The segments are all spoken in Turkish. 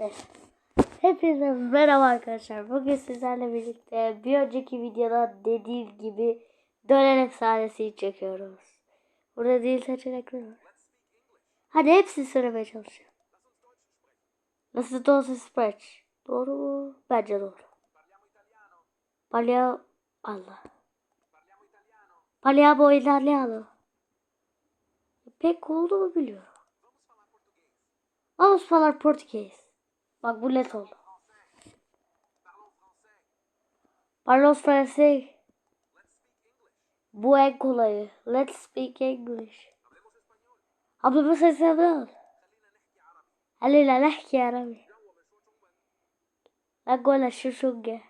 Evet. Hepinize merhaba arkadaşlar. Bugün sizlerle birlikte bir önceki videoda dediğim gibi dönen efsanesi çekiyoruz. Burada değil seçenekler var. Hadi hepsini söylemeye çalışıyorum. Nasıl da olsa Scratch. Doğru mu? Bence doğru. Parliamo Allah. Parliamo italiano. Pek oldu mu biliyorum. Vamos falar português. parou bu let oldu. Francês. Bu. Let's speak English. Abla bu sesi yapıyorsun. خلينا نحكي عربي أقول شو شقة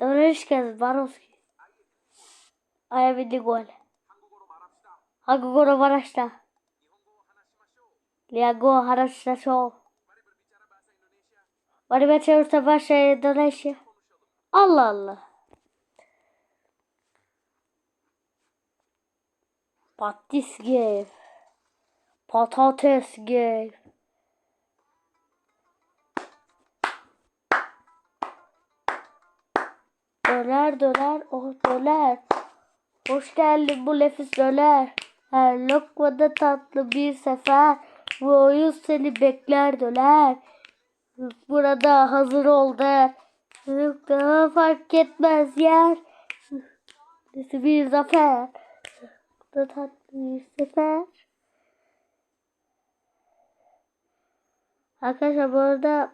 دوريش كاز باروسكي أنا بدي أقول هاكو قولوا برشتا Liago Haraşo. Bari ben çevirse bahşe Indonesia. Allah Allah. Patis gave. Patates gave. Döner döner oh döner. Hoş geldin bu nefis döner. Her lokmada tatlı bir sefer. Bu oyun seni bekler döner. Burada hazır ol. Daha fark etmez yer. Bir zafer. Da tatlı bir sefer. Arkadaşlar bu arada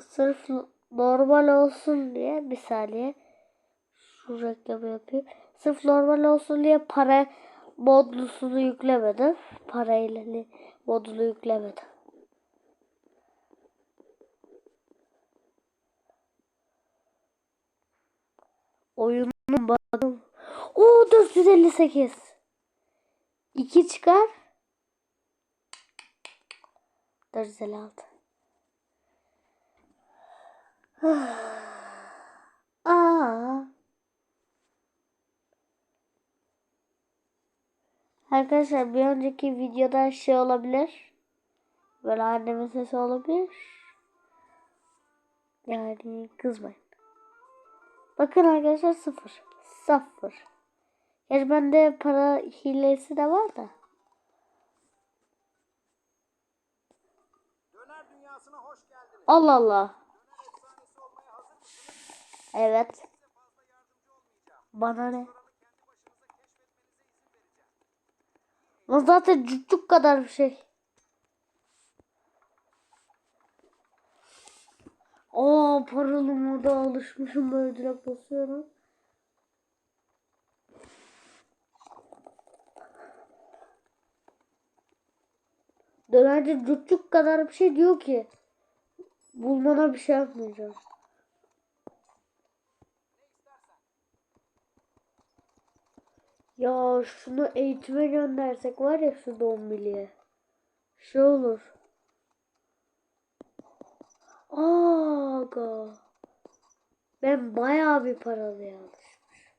sırf normal olsun diye bir saniye şu reklamı yapayım. Sırf normal olsun diye para modlusunu yüklemedim. Parayla hani modunu yüklemedim. Oyunun badım. Oo 458. 2 çıkar. 456. Aa. Arkadaşlar bir önceki videoda şey olabilir. Böyle annemin sesi olabilir. Yani kızmayın. Bakın arkadaşlar sıfır. Sıfır. Yani bende para hilesi de var da. Allah Allah. Evet. Bana ne? Lan zaten cüccük kadar bir şey. Aa paralı moda alışmışım böyle direkt basıyorum. Dönerci cüccük kadar bir şey diyor ki. Bulmana bir şey yapmayacağım. Ya şunu eğitime göndersek var ya şu dombiliye. Şey olur. Aga. Ben bayağı bir paralıya alışmış.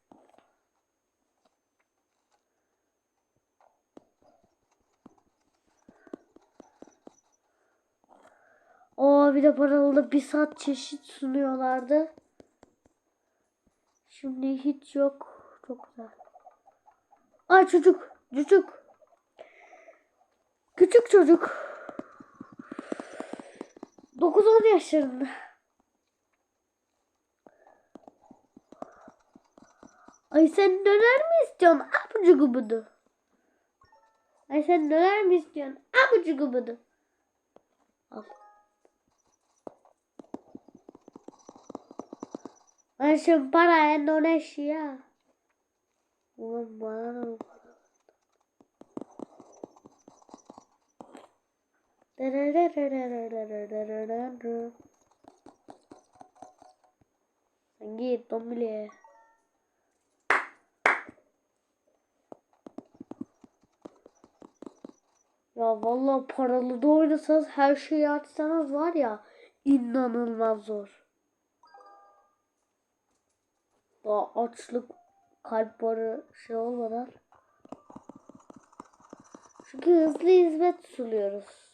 Aa bir de paralıda bir saat çeşit sunuyorlardı. Şimdi hiç yok. Çok güzel. Ay çocuk. Çocuk. Küçük çocuk. 9-10 yaşlarında. Ay sen döner mi istiyorsun? Abucu gubudu. Ay sen döner mi istiyorsun? Abucu gubudu. Al. Ay şimdi para Endonezya. Ulan bana ne oldu? Sen git dombili. Ya vallahi paralı da oynasanız her şeyi açsanız var ya inanılmaz zor. Daha açlık kalp barı şey olmadan. Çünkü hızlı hizmet sunuyoruz.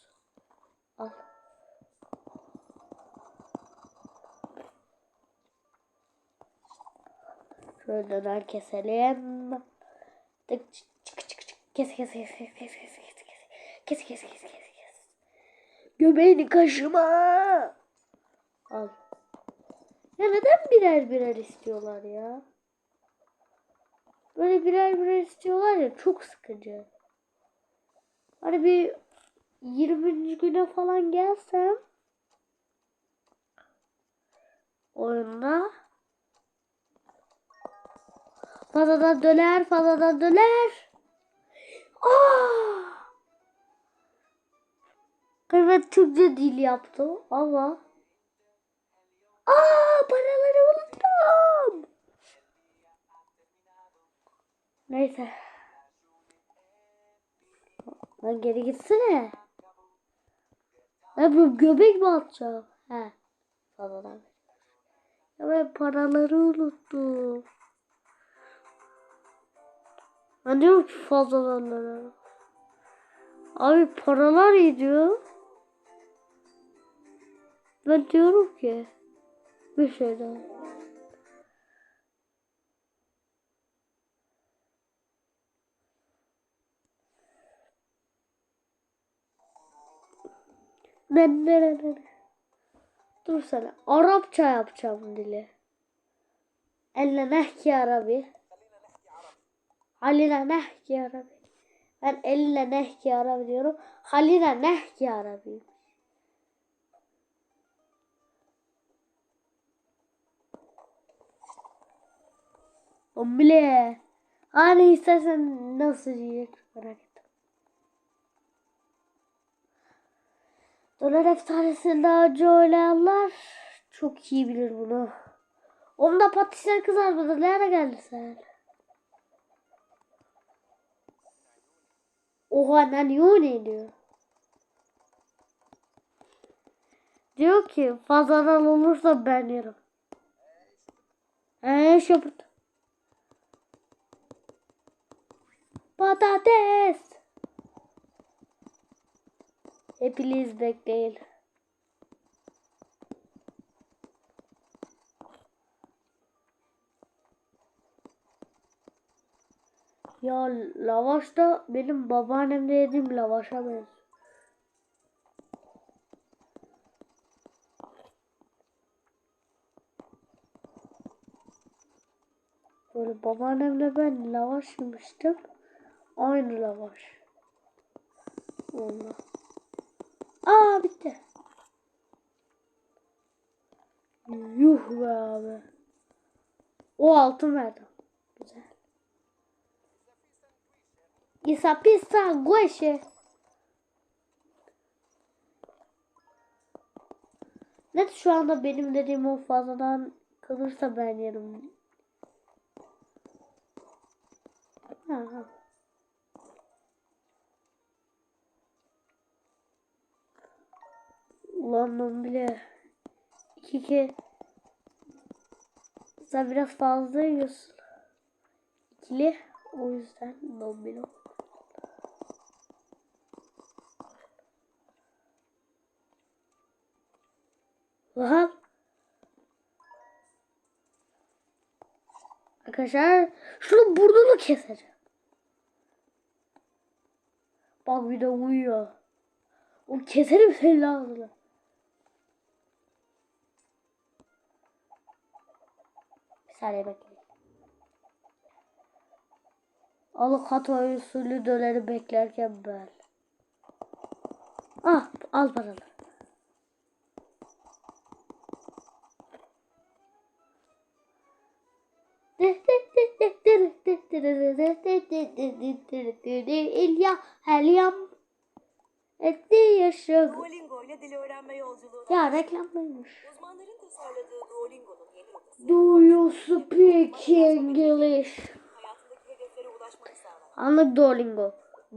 Al. Şuradan keselim. Tık çık çık çık çık. Kes kes kes kes kes kes kes kes. Kes kes kes kes kes. Göbeğini kaşıma. Al. Ya neden birer birer istiyorlar ya? Böyle birer birer istiyorlar ya çok sıkıcı. Hani bir 20. güne falan gelsem oyunda fazladan döner fazladan döner. Aa! Evet Türkçe dil yaptım ama Aa paraları unuttum. Neyse. Lan geri gitsene. Ne bu göbek mi atacağım? He. Fazladan. Ya ben paraları unuttum. Ben diyorum ki döner. Abi paralar gidiyor. Ben diyorum ki bir şeyden. Ben ne. Dur sana. Arapça yapacağım dili. Elle nehki Arabi. Halina nehki Arabi. Ben elle nehki Arabi diyorum. Halina nehki Arabi. Omle. Hani istersen nasıl diyecek merak ettim. Dolar efsanesinde acı oynayanlar çok iyi bilir bunu. Onda patisler kızarmadı. Nerede geldi sen? Oha lan ne diyor. Diyor ki fazladan olursa ben yerim. Eee şapırt. Patates. Hepiniz bekleyin. Ya lavaş da benim babaannemde yediğim lavaşa benziyor. Böyle babaannemle ben lavaş yemiştim. Aynı lavaş. Onunla. Aa bitti. Yuh be abi. O altın verdi. Güzel. Isa pizza gueşe. Net şu anda benim dediğim o fazladan kalırsa ben yerim. Ha. Ulan ben bile iki ke sen biraz fazla yiyorsun. İkili o yüzden domino. Vahap. Arkadaşlar şunu burnunu keseceğim. Bak bir de uyuyor. O keserim senin ağzını. saniye bekleyin. Alıkat usulü döneri beklerken ben. Ah al paraları. İlya Helyam Etti yaşadı. Ya reklam mıymış? Uzmanların tasarladığı Duolingo'nun Do you speak English? Anlık Duolingo.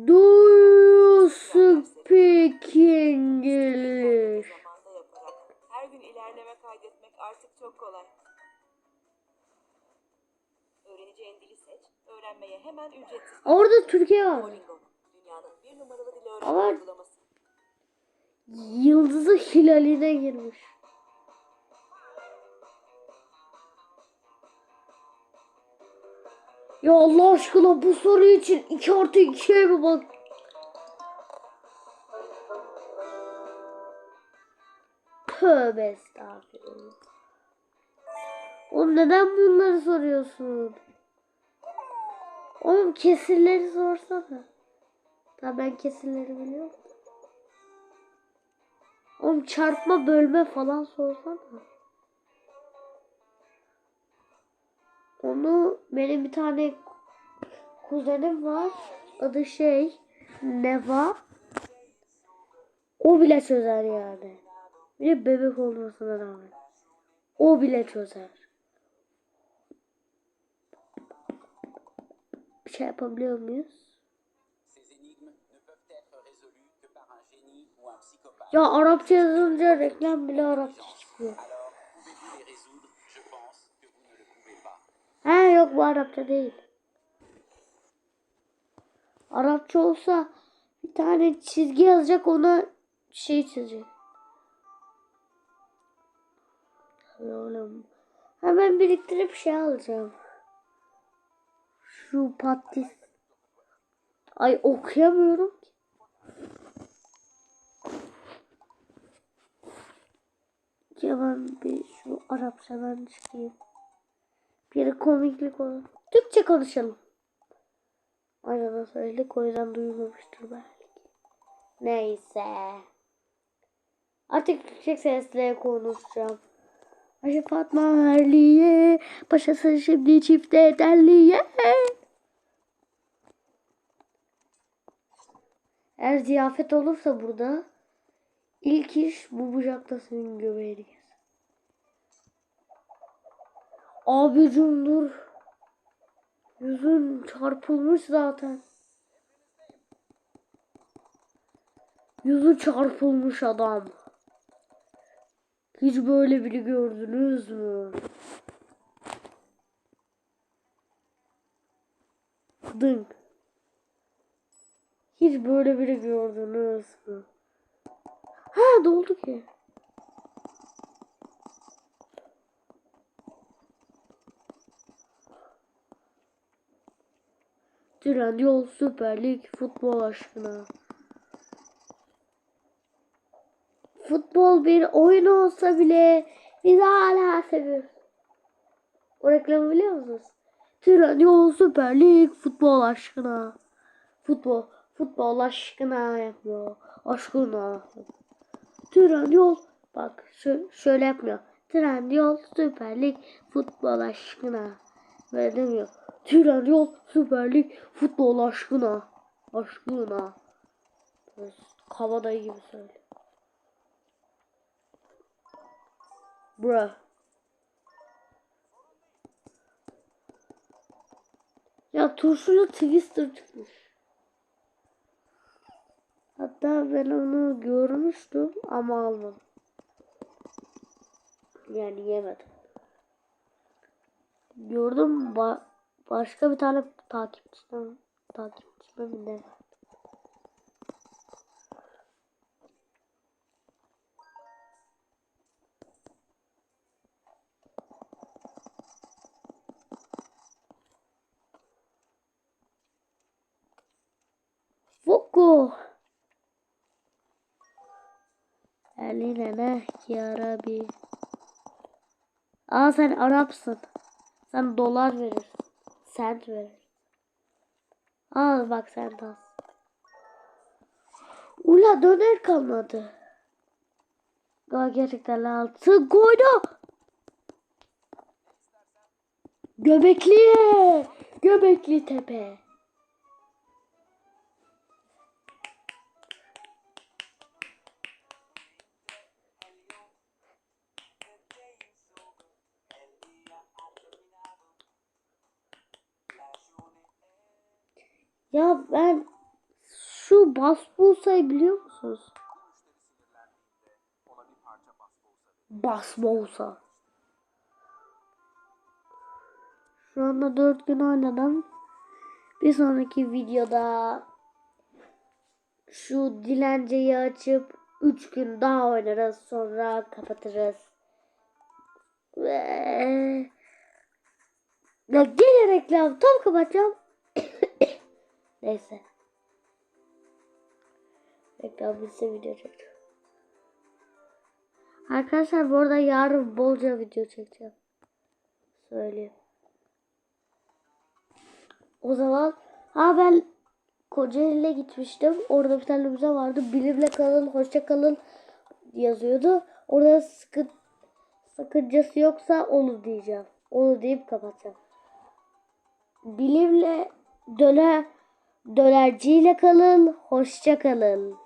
Do you speak English? Her gün ilerleme kaydetmek artık çok kolay. Öğreneceğin dili seç, öğrenmeye hemen ücretsiz. Orada Türkiye var. Dünyanın bir numaralı dil öğrenme Ama- uygulaması. Yıldızı hilaline girmiş. Ya Allah aşkına bu soru için 2 artı 2'ye mi bak? Tövbe estağfurullah. Oğlum neden bunları soruyorsun? Oğlum kesirleri sorsana. Tabii ben kesirleri biliyorum. Oğlum çarpma bölme falan sorsana. Onu benim bir tane kuzenim var. Adı şey Neva. O bile çözer yani. Bir bebek olmasına rağmen. O bile çözer. Bir şey yapabiliyor muyuz? Ya Arapça yazınca reklam bile Arapça çıkıyor. He yok bu Arapça değil. Arapça olsa bir tane çizgi yazacak ona şey çizecek. Oğlum. Hemen biriktirip şey alacağım. Şu patis. Ay okuyamıyorum ki. Hemen bir şu Arapçadan çıkayım. Bir komiklik olur. Türkçe konuşalım. Aynen söyledik o yüzden duymamıştır belki. Neyse. Artık yüksek sesle konuşacağım. Ayşe Fatma Erliye, paşası şimdi çifte terliye. Eğer ziyafet olursa burada ilk iş bu bucaktasının göbeğini kes. Abicim dur. Yüzün çarpılmış zaten. Yüzü çarpılmış adam. Hiç böyle biri gördünüz mü? Dınk. Hiç böyle biri gördünüz mü? Ha doldu ki. Trendyol Süper Lig futbol aşkına. Futbol bir oyun olsa bile biz hala seviyoruz. O reklamı biliyor musunuz? Trendyol Süper Lig futbol aşkına. Futbol, futbol aşkına yapıyor. Aşkına. Trendyol bak şö- şöyle yapmıyor. Trendyol Süper Lig futbol aşkına. Böyle demiyor. Trendyol Süper Lig futbol aşkına. Aşkına. Kabadayı gibi söyle. Bro. Ya turşulu Twister çıkmış. Hatta ben onu görmüştüm ama almadım. Yani yemedim. Gördüm ba başka bir tane takipçiden takipçime mi ne? Fuku. Eline ne ya Rabbi. Aa sen Arapsın. Sen dolar verirsin. Sent verir. Al bak sen az. Ula döner kalmadı. Aa, gerçekten altı koydu. Göbekli. Göbekli tepe. Ya ben şu basbulsayı biliyor musunuz? Baskı olsa. Şu anda 4 gün oynadım. Bir sonraki videoda şu dilenceyi açıp Üç gün daha oynarız sonra kapatırız. Ve... Ya gene reklam tam kapatacağım. Neyse. Reklam bitse video çekeceğim. Arkadaşlar bu arada yarın bolca video çekeceğim. Söyleyeyim. O zaman ha ben Kocaeli'ne gitmiştim. Orada bir tane müze vardı. Bilimle kalın, hoşça kalın yazıyordu. Orada sıkı, sakıncası yoksa onu diyeceğim. Onu deyip kapatacağım. Bilimle döner dönerciyle kalın, hoşça kalın.